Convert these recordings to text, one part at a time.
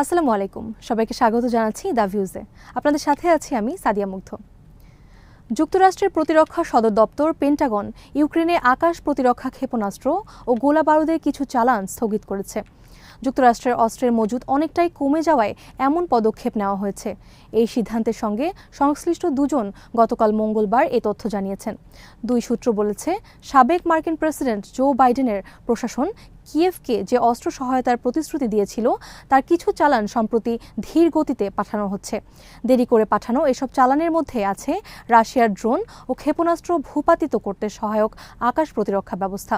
আসসালামু আলাইকুম। সবাইকে স্বাগত জানাচ্ছি দ্য ভিউজে। আপনাদের সাথে আছি আমি সাদিয়া মুগ্ধ। যুক্তরাষ্ট্রের প্রতিরক্ষা সদর দপ্তর পেন্টাগন, ইউক্রেনে আকাশ প্রতিরক্ষা ক্ষেপণাস্ত্র ও গোলা বারুদের কিছু চালান স্থগিত করেছে। যুক্তরাষ্ট্রের অস্ত্রের মজুদ অনেকটাই কমে যাওয়ায় এমন পদক্ষেপ নেওয়া হয়েছে। এই সিদ্ধান্তের সঙ্গে সংশ্লিষ্ট দুজন গতকাল মঙ্গলবার এ তথ্য জানিয়েছেন। দুই সূত্র বলেছে, সাবেক মার্কিন প্রেসিডেন্ট জো বাইডেনের প্রশাসন কিয়েভকে যে অস্ত্র সহায়তার প্রতিশ্রুতি দিয়েছিল, তার কিছু চালান সম্প্রতি ধীর গতিতে পাঠানো হচ্ছে। দেরি করে পাঠানো এসব চালানের মধ্যে আছে রাশিয়ার ড্রোন ও ক্ষেপণাস্ত্র ভূপাতিত করতে সহায়ক আকাশ প্রতিরক্ষা ব্যবস্থা।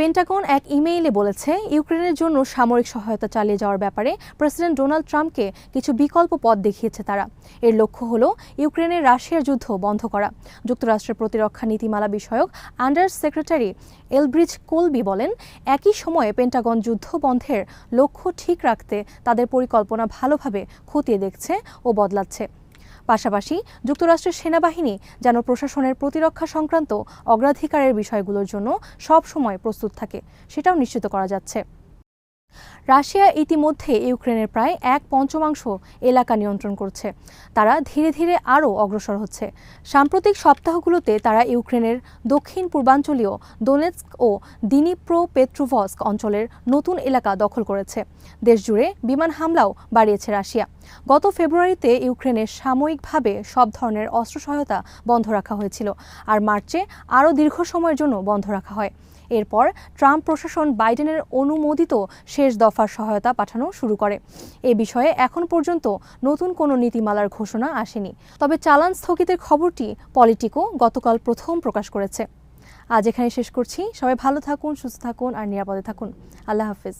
পেন্টাগন এক ইমেইলে বলেছে, ইউক্রেনের জন্য সামরিক সহায়তা চালিয়ে যাওয়ার ব্যাপারে প্রেসিডেন্ট ডোনাল্ড ট্রাম্পকে কিছু বিকল্প পথ দেখিয়েছে তারা। এর লক্ষ্য হল ইউক্রেনের রাশিয়ার যুদ্ধ বন্ধ করা। যুক্তরাষ্ট্রের প্রতিরক্ষা নীতিমালা বিষয়ক আন্ডার সেক্রেটারি এলব্রিজ কোলবি বলেন, একই সময়ে পেন্টাগন যুদ্ধ বন্ধের লক্ষ্য ঠিক রাখতে তাদের পরিকল্পনা ভালোভাবে খতিয়ে দেখছে ও বদলাচ্ছে। পাশাপাশি যুক্তরাষ্ট্রের সেনাবাহিনী যেন প্রশাসনের প্রতিরক্ষা সংক্রান্ত অগ্রাধিকারের বিষয়গুলোর জন্য সব সময় প্রস্তুত থাকে, সেটাও নিশ্চিত করা যাচ্ছে। রাশিয়া ইতিমধ্যে ইউক্রেনের প্রায় এক পঞ্চমাংশ এলাকা নিয়ন্ত্রণ করছে। তারা ধীরে ধীরে আরও অগ্রসর হচ্ছে। সাম্প্রতিক সপ্তাহগুলোতে তারা ইউক্রেনের দক্ষিণ পূর্বাঞ্চলীয় দোনেৎস্ক ও দিনিপ্রো পেট্রোভস্ক অঞ্চলের নতুন এলাকা দখল করেছে। দেশজুড়ে বিমান হামলাও বাড়িয়েছে রাশিয়া। গত ফেব্রুয়ারিতে ইউক্রেনের সাময়িকভাবে সব ধরনের অস্ত্র সহায়তা বন্ধ রাখা হয়েছিল আর মার্চে আরও দীর্ঘ সময়ের জন্য বন্ধ রাখা হয়। এরপর ট্রাম্প প্রশাসন বাইডেনের অনুমোদিত শেষ দফার সহায়তা পাঠানো শুরু করে। এ বিষয়ে এখন পর্যন্ত নতুন কোনো নীতিমালার ঘোষণা আসেনি। তবে চালান স্থগিতের খবরটি পলিটিকো গতকাল প্রথম প্রকাশ করেছে। আজ এখানে শেষ করছি। সবাই ভালো থাকুন, সুস্থ থাকুন আর নিরাপদে থাকুন। আল্লাহ হাফিজ।